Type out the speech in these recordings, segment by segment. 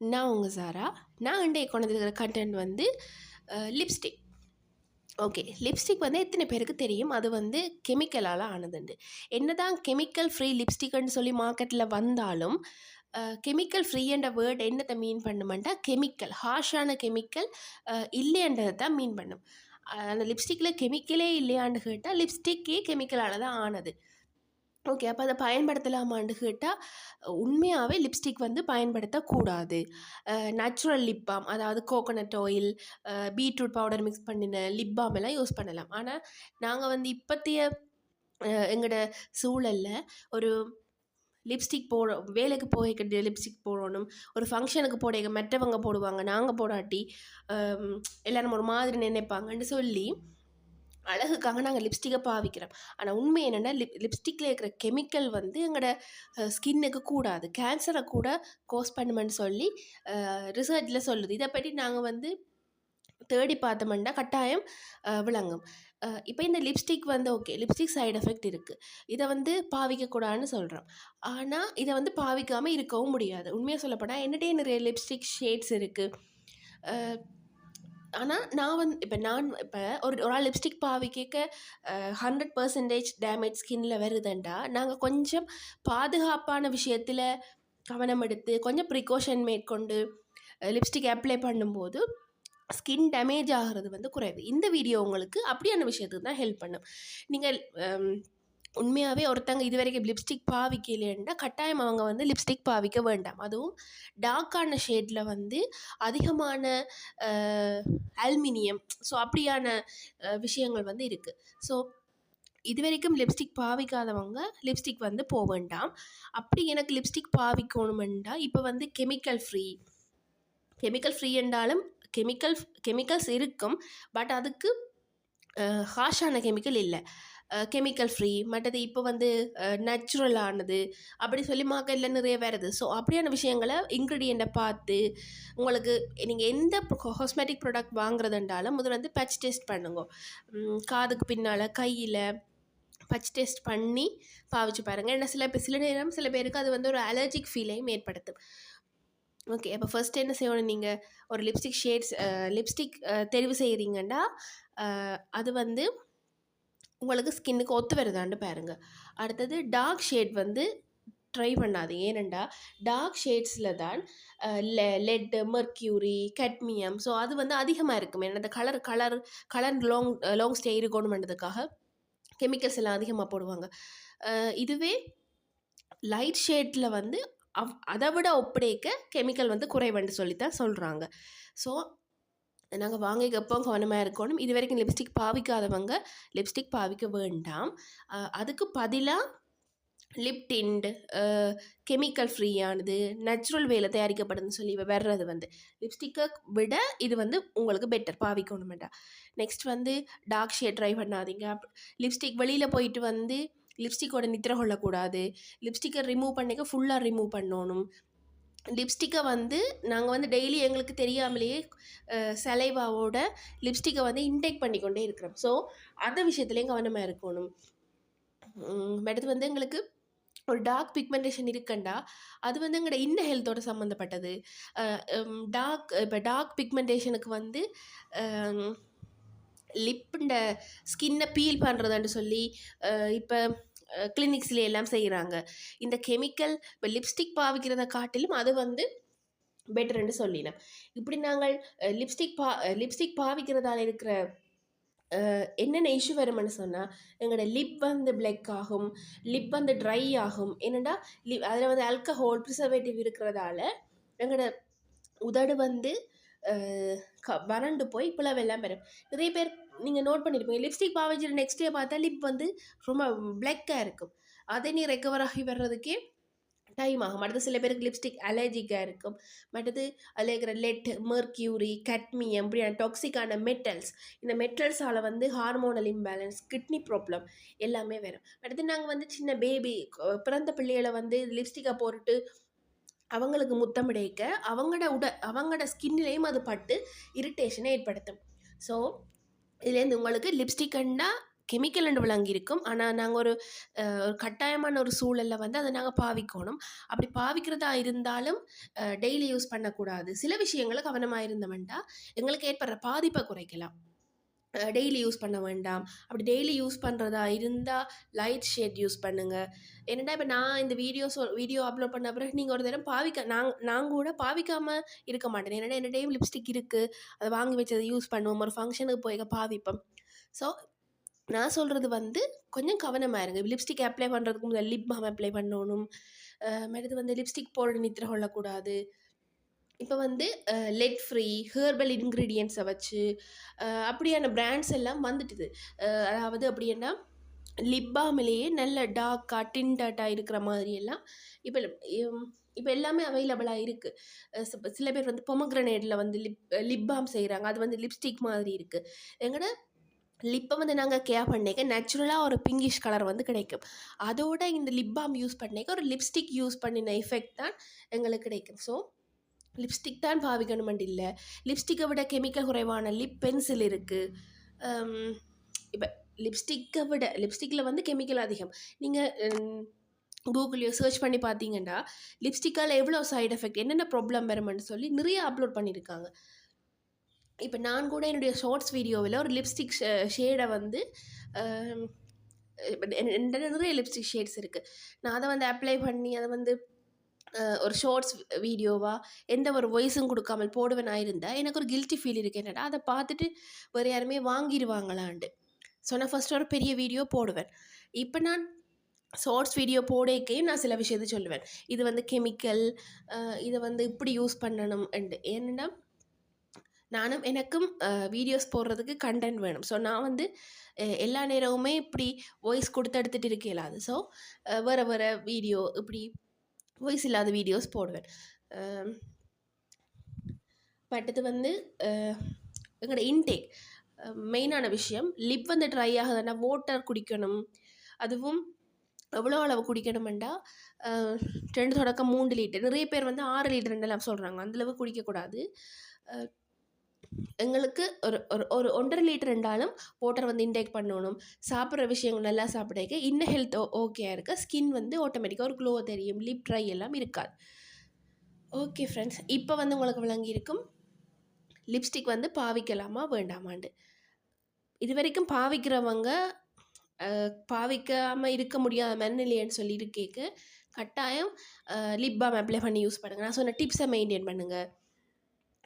நான் உங்கள் சாரா? நான் இன்றைய கொண்டு இருக்கிற கண்டென்ட் வந்து லிப்ஸ்டிக் ஓகே லிப்ஸ்டிக் வந்து எத்தனை பேருக்கு தெரியும்? அது வந்து கெமிக்கலால் ஆனதுண்டு. என்னதான் கெமிக்கல் ஃப்ரீ லிப்ஸ்டிக்னு சொல்லி மார்க்கெட்டில் வந்தாலும் கெமிக்கல் ஃப்ரீன்ற வேர்ட் என்னத்தை மீன் பண்ணுமெண்டா? கெமிக்கல் ஹார்ஷான கெமிக்கல் இல்லைன்றதை தான் மீன் பண்ணும். அந்த லிப்ஸ்டிக்கில் கெமிக்கலே இல்லையான்னு கேட்டால் லிப்ஸ்டிக்கே கெமிக்கலால் தான் ஆனது. ஓகே அப்போ அதை பயன்படுத்தலாமான்னு கேட்டால் உண்மையாகவே லிப்ஸ்டிக் வந்து பயன்படுத்தக்கூடாது. நேச்சுரல் லிப் பாம் அதாவது coconut oil beetroot powder mix பண்ணின லிப் பாம் எல்லாம் யூஸ் பண்ணலாம். ஆனால் நாங்கள் வந்து இப்போத்தைய எங்களோட சூழலில் ஒரு லிப்ஸ்டிக் போட வேலைக்கு போய்க்கிட்டு லிப்ஸ்டிக் போடணும் ஒரு ஃபங்க்ஷனுக்கு போட மற்றவங்க போடுவாங்க நாங்கள் போடாட்டி எல்லோரும் ஒரு மாதிரி நினைப்பாங்கன்னு சொல்லி அழகுக்காக நாங்கள் லிப்ஸ்டிக்கை பாவிக்கிறோம். ஆனால் உண்மை என்னென்னா லிப் லிப்ஸ்டிக்கில் இருக்கிற கெமிக்கல் வந்து எங்களோட ஸ்கின்னுக்கு கூடாது. கேன்சரை கூட கோஸ் பண்ணுமென்னு சொல்லி ரிசர்ச்சில் சொல்லுது. இதை பற்றி நாங்கள் வந்து தேடி பார்த்தோம்னா கட்டாயம் விளங்கும். இப்போ இந்த லிப்ஸ்டிக் வந்து ஓகே லிப்ஸ்டிக் சைடு எஃபெக்ட் இருக்குது இதை வந்து பாவிக்கக்கூடாதுன்னு சொல்கிறோம் ஆனால் இதை வந்து பாவிக்காமல் இருக்கவும் முடியாது. உண்மையாக சொல்லப்போனால் என்னட்டே நிறைய லிப்ஸ்டிக் ஷேட்ஸ் இருக்குது ஆனால் நான் வந்து இப்போ நான் இப்போ ஒரு ஒரு ஆள் லிப்ஸ்டிக் பாவி கேட்க ஹண்ட்ரட் பர்சன்டேஜ் டேமேஜ் ஸ்கின்ல வருதுண்டா நாங்கள் கொஞ்சம் பாதுகாப்பான விஷயத்தில் கவனம் எடுத்து கொஞ்சம் ப்ரிகாஷன் மேற்கொண்டு லிப்ஸ்டிக் அப்ளை பண்ணும்போது ஸ்கின் டேமேஜ் ஆகிறது வந்து குறைவு. இந்த வீடியோ உங்களுக்கு அப்படியான விஷயத்துக்கு தான் ஹெல்ப் பண்ணும். நீங்கள் உண்மையாகவே ஒருத்தங்க இது வரைக்கும் லிப்ஸ்டிக் பாவிக்கலைன்னா கட்டாயம் அவங்க வந்து லிப்ஸ்டிக் பாவிக்க வேண்டாம். அதுவும் டார்க்கான ஷேடில் வந்து அதிகமான அல்மினியம் ஸோ அப்படியான விஷயங்கள் வந்து இருக்குது ஸோ இது வரைக்கும் லிப்ஸ்டிக் பாவிக்காதவங்க லிப்ஸ்டிக் வந்து போக வேண்டாம். அப்படி எனக்கு லிப்ஸ்டிக் பாவிக்கணுமெண்டா இப்போ வந்து கெமிக்கல் ஃப்ரீ கெமிக்கல் ஃப்ரீ என்றாலும் கெமிக்கல் கெமிக்கல்ஸ் இருக்கும் பட் அதுக்கு ஹாஷான கெமிக்கல் இல்லை. கெமிக்கல் ஃப்ரீ மற்றது இப்போ வந்து நேச்சுரலானது அப்படி சொல்லி மார்க்கெட்டில் நிறைய வருது ஸோ அப்படியான விஷயங்களை இன்க்ரீடியண்ட்டை பார்த்து உங்களுக்கு நீங்கள் எந்த காஸ்மெட்டிக் ப்ராடக்ட் வாங்குறதுன்றாலும் முதல்ல வந்து பச் டெஸ்ட் பண்ணுங்க. காதுக்கு பின்னால் கையில் பச் டெஸ்ட் பண்ணி பாவிச்சு பாருங்கள் ஏன்னா சில சில நேரம் சில பேருக்கு அது வந்து ஒரு அலர்ஜிக் ஃபீலையும் ஏற்படுத்தும். ஓகே அப்போ ஃபர்ஸ்ட் என்ன செய்யணும்? நீங்கள் ஒரு லிப்ஸ்டிக் ஷேட்ஸ் லிப்ஸ்டிக் தெரிவு செய்கிறீங்கன்னா அது வந்து உங்களுக்கு ஸ்கின்னுக்கு ஒத்து வருதான்னு பாருங்கள் அடுத்தது டார்க் ஷேட் வந்து ட்ரை பண்ணாதீங்க. ஏனெண்டா டார்க் ஷேட்ஸில் தான் லெட்டு மெர்க்யூரி கட்மியம் ஸோ அது வந்து அதிகமாக இருக்கும். ஏன்னா அந்த colour colour colour long long stay இருக்கணுமென்றதுக்காக chemicals எல்லாம் அதிகமாக போடுவாங்க. இதுவே லைட் ஷேட்டில் வந்து அவ் அதை விட ஒப்படைக்க கெமிக்கல் வந்து குறைவென்று சொல்லி தான் சொல்கிறாங்க ஸோ நாங்கள் வாங்கிக்கப்போ கவனமாக இருக்கணும். இது வரைக்கும் லிப்ஸ்டிக் பாவிக்காதவங்க லிப்ஸ்டிக் பாவிக்க வேண்டாம். அதுக்கு பதிலாக லிப் டிண்ட் கெமிக்கல் ஃப்ரீயானது நேச்சுரல் வேல தயாரிக்கப்படுதுன்னு சொல்லி வர்றது வந்து. லிப்ஸ்டிக்கை விட இது வந்து உங்களுக்கு பெட்டர் பாவிக்கணுமேடா நெக்ஸ்ட் வந்து டார்க் ஷேட் ட்ரை பண்ணாதீங்க. லிப்ஸ்டிக் வெளியில் போயிட்டு வந்து லிப்ஸ்டிக்கோட நித்திர கொள்ளக்கூடாது. லிப்ஸ்டிக்கை ரிமூவ் பண்ணிக்க ஃபுல்லாக ரிமூவ் பண்ணணும். லிப்ஸ்டிக்கை வந்து நாங்கள் வந்து டெய்லி எங்களுக்கு தெரியாமலேயே சலைவாவோட லிப்ஸ்டிக்கை வந்து இன்டேக் பண்ணிக்கொண்டே இருக்கிறோம். ஸோ அந்த விஷயத்துலேயும் கவனமாக இருக்கணும். அடுத்து வந்து எங்களுக்கு ஒரு டார்க் பிக்மெண்டேஷன் இருக்குண்டா அது வந்து எங்களோட இன்ன ஹெல்த்தோட சம்மந்தப்பட்டது டார்க் இப்போ டார்க் பிக்மெண்டேஷனுக்கு வந்து லிப்புண்ட ஸ்கின்னை பீல் பண்ணுறதுன்னு சொல்லி இப்போ கிளினிக்ஸ்ல எல்லாம் செய்கிறாங்க இந்த கெமிக்கல் இப்போ லிப்ஸ்டிக் பாவிக்கிறத காட்டிலும் அது வந்து பெட்டர்ன்னு சொல்லினோம். இப்படி நாங்கள் லிப்ஸ்டிக் பா லிப்ஸ்டிக் பாவிக்கிறதால இருக்கிற என்னென்ன இஷ்யூ வரும்னு சொன்னால் எங்களோட லிப் வந்து பிளெக் ஆகும் லிப் வந்து ட்ரை ஆகும். என்னடா லிப் அதில் வந்து ஆல்கஹால் ப்ரிசர்வேட்டிவ் இருக்கிறதால எங்களோட உதடு வந்து க வறண்டு போய் பிளவெல்லாம் பெறும். நிறைய பேர் நீங்கள் நோட் பண்ணியிருப்பீங்க லிப்ஸ்டிக் பாவிச்சிட்டு நெக்ஸ்ட் டே பார்த்தா லிப் வந்து ரொம்ப பிளக்காக இருக்கும். அதை நீ ரெக்கவர் ஆகி வர்றதுக்கே டைம் ஆகும். அடுத்து சில பேருக்கு லிப்ஸ்டிக் அலர்ஜிக்காக இருக்கும். மற்றது அதில் இருக்கிற லெட் மெர்க்யூரி கட்மியம் இப்படியான டாக்ஸிக்கான மெட்டல்ஸ் இந்த மெட்டல்ஸால் வந்து ஹார்மோனல் இம்பேலன்ஸ் கிட்னி ப்ராப்ளம் எல்லாமே வரும். அடுத்து நாங்கள் வந்து சின்ன பேபி பிறந்த பிள்ளைகளை வந்து லிப்ஸ்டிக்கை போட்டுட்டு அவங்களுக்கு முத்தமிடைக்க அவங்களோட உட அவங்களோட ஸ்கின்லேயும் அது பட்டு இரிட்டேஷனை ஏற்படுத்தும். ஸோ இதுலேருந்து உங்களுக்கு லிப்ஸ்டிக் கண்டா கெமிக்கல் என்று விளங்கியிருக்கும். ஆனால் நாங்கள் ஒரு ஒரு கட்டாயமான ஒரு சூழலில் வந்து அதை நாங்கள் பாவிக்கணும். அப்படி பாவிக்கிறதா இருந்தாலும் டெய்லி யூஸ் பண்ணக்கூடாது. சில விஷயங்களை கவனமாக இருந்தோம்னா எங்களுக்கு ஏற்படுற பாதிப்பை குறைக்கலாம். டெய்லி யூஸ் பண்ண வேண்டாம். அப்படி டெய்லி யூஸ் பண்ணுறதா இருந்தால் லைட் ஷேட் யூஸ் பண்ணுங்கள் என்னடா இப்போ நான் இந்த வீடியோ சொல் வீடியோ அப்லோட் பண்ண பிறகு நீங்கள் ஒரு தடவை பாவிக்க நாங் நாங்கள் கூட பாவிக்காமல் இருக்க மாட்டேன். என்னடா என்ன டைம் லிப்ஸ்டிக் இருக்குது அதை வாங்கி வச்சதை யூஸ் பண்ணுவோம். ஒரு ஃபங்க்ஷனுக்கு போய் பாவிப்போம். ஸோ நான் சொல்கிறது வந்து கொஞ்சம் கவனமாக இருங்க. லிப்ஸ்டிக் அப்ளை பண்ணுறதுக்கு முதல்ல லிப் பாம் அப்ளை பண்ணணும். அடுத்து வந்து லிப்ஸ்டிக் போட நித்திர கொள்ளக்கூடாது. இப்போ வந்து லெட் ஃப்ரீ ஹேர்பல் இன்க்ரீடியன்ஸை வச்சு அப்படியான பிராண்ட்ஸ் எல்லாம் வந்துட்டுது. அதாவது அப்படின்னா லிப் பாமிலேயே நல்ல டார்க்காக டின்டாட்டாக இருக்கிற மாதிரி எல்லாம் இப்போ இப்போ எல்லாமே அவைலபிளாக இருக்குது சில பேர் வந்து பொமக்ரனேட்டில் வந்து லிப் லிப் பாம் செய்கிறாங்க அது வந்து லிப்ஸ்டிக் மாதிரி இருக்குது எங்கட லிப்பை வந்து நாங்கள் கேர் பண்ணிக்க நேச்சுரலாக ஒரு பிங்கிஷ் கலர் வந்து கிடைக்கும். அதோட இந்த லிப் பாம் யூஸ் பண்ணிக்க ஒரு லிப்ஸ்டிக் யூஸ் பண்ணின எஃபெக்ட் தான் எங்களுக்கு கிடைக்கும். ஸோ லிப்ஸ்டிக் தான் பாவிக்கணுமெண்ட் இல்லை. லிப்ஸ்டிக்கை விட கெமிக்கல் குறைவான லிப் பென்சில் இருக்குது இப்போ லிப்ஸ்டிக்கை விட லிப்ஸ்டிக்கில் வந்து கெமிக்கல் அதிகம். நீங்கள் கூகுள்லையோ சர்ச் பண்ணி பார்த்தீங்கன்னா லிப்ஸ்டிக்கால் எவ்வளோ சைடு எஃபெக்ட் என்னென்ன ப்ராப்ளம் வருமென்னு சொல்லி நிறைய அப்லோட் பண்ணியிருக்காங்க இப்போ நான் கூட என்னுடைய ஷார்ட்ஸ் வீடியோவில் ஒரு லிப்ஸ்டிக் ஷேடை வந்து நிறைய லிப்ஸ்டிக் ஷேட்ஸ் இருக்குது நான் அதை வந்து அப்ளை பண்ணி அதை வந்து ஒரு ஷார்ட்ஸ் வீடியோவாக எந்த ஒரு வாய்ஸும் கொடுக்காமல் போடுவேன் இருந்தால் எனக்கு ஒரு கில்ட்டி ஃபீல் இருக்குது என்னடா அதை பார்த்துட்டு வேறு யாருமே வாங்கிடுவாங்களான்ட்டு ஸோ நான் ஃபஸ்ட்டு ஒரு பெரிய வீடியோ போடுவேன். இப்போ நான் ஷார்ட்ஸ் வீடியோ போடக்கையும் நான் சில விஷயத்தை சொல்லுவேன். இது வந்து கெமிக்கல் இதை வந்து இப்படி யூஸ் பண்ணணும் ஏன்னா நானும் எனக்கும் வீடியோஸ் போடுறதுக்கு கண்டென்ட் வேணும். ஸோ நான் வந்து எல்லா நேரமுமே இப்படி வாய்ஸ் கொடுத்து எடுத்துகிட்டு இருக்கேன் அது. ஸோ வேறு வேறு வீடியோ இப்படி வாய்ஸ் இல்லாத வீடியோஸ் போடுவேன். பட் இது வந்து எங்களோட இன்டேக் மெயினான விஷயம் லிப் வந்து ட்ரை ஆகுதுன்னா வாட்டர் குடிக்கணும். அதுவும் எவ்வளோ அளவு குடிக்கணுமெண்டா ரெண்டு தொடக்கம் மூன்று லிட்டர் நிறைய பேர் வந்து ஆறு லிட்டர்ன்றெல்லாம் சொல்கிறாங்க அந்தளவு குடிக்கக்கூடாது. எங்களுக்கு ஒரு ஒரு ஒரு ஒன்றரை லிட்டர் இருந்தாலும் வாட்டர் வந்து இன்டேக் பண்ணணும். சாப்பிட்ற விஷயங்கள் நல்லா சாப்பிடக்க இன்னும் ஹெல்த் ஓகேயாக இருக்க. ஸ்கின் வந்து ஆட்டோமேட்டிக்காக ஒரு க்ளோ தெரியும். லிப் ட்ரை எல்லாம் இருக்காது. ஓகே ஃப்ரெண்ட்ஸ் இப்போ வந்து உங்களுக்கு விளங்கியிருக்கும். லிப்ஸ்டிக் வந்து பாவிக்கலாமா வேண்டாமாண்டு. இது வரைக்கும் பாவிக்கிறவங்க பாவிக்காமல் இருக்க முடியாத மனநிலையன்னு சொல்லி இருக்கேக்கு கட்டாயம் லிப் பாம் அப்ளை பண்ணி யூஸ் பண்ணுங்கள் நான் சொன்ன டிப்ஸை மெயின்டைன் பண்ணுங்கள்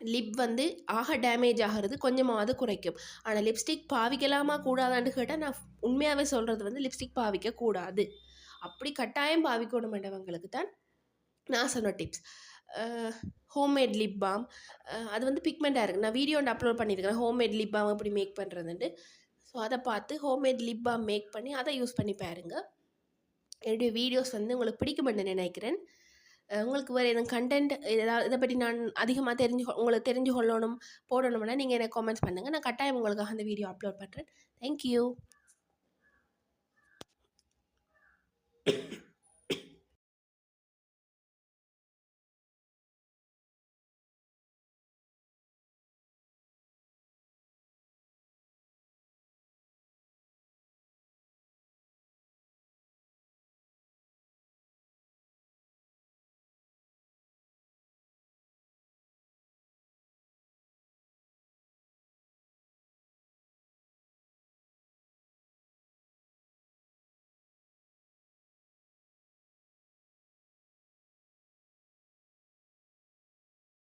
லிப் வந்து ஆக டேமேஜ் ஆகிறது கொஞ்சமாவது குறைக்கும். ஆனால் லிப்ஸ்டிக் பாவிக்கலாமா? கூடாதான்னு கேட்டால் நான் உண்மையாகவே சொல்கிறது வந்து லிப்ஸ்டிக் பாவிக்க கூடாது. அப்படி கட்டாயம் பாவிக்கணுமென்றவங்களுக்கு தான் நான் சொன்ன டிப்ஸ் ஹோம்மேட் லிப் பாம் அது வந்து பிக்மெண்ட்டாக இருக்குது நான் வீடியோ ஒன்று அப்லோட் பண்ணியிருக்கிறேன் ஹோம்மேட் லிப் பாம் எப்படி மேக் பண்ணுறதுன்ட்டு ஸோ அதை பார்த்து ஹோம்மேட் லிப் பாம் மேக் பண்ணி அதை யூஸ் பண்ணி பாருங்கள் என்னுடைய வீடியோஸ் வந்து உங்களுக்கு பிடிக்குமென்னு நினைக்கிறேன். உங்களுக்கு வேறு எதுவும் கண்டென்ட் ஏதாவது இதை பற்றி நான் அதிகமாக தெரிஞ்சு உங்களுக்கு தெரிஞ்சு கொள்ளணும் போடணும்னா நீங்கள் எனக்கு காமெண்ட்ஸ் பண்ணுங்கள் நான் கட்டாயம் உங்களுக்காக அந்த வீடியோ அப்லோட் பண்ணுறேன் தேங்க்யூ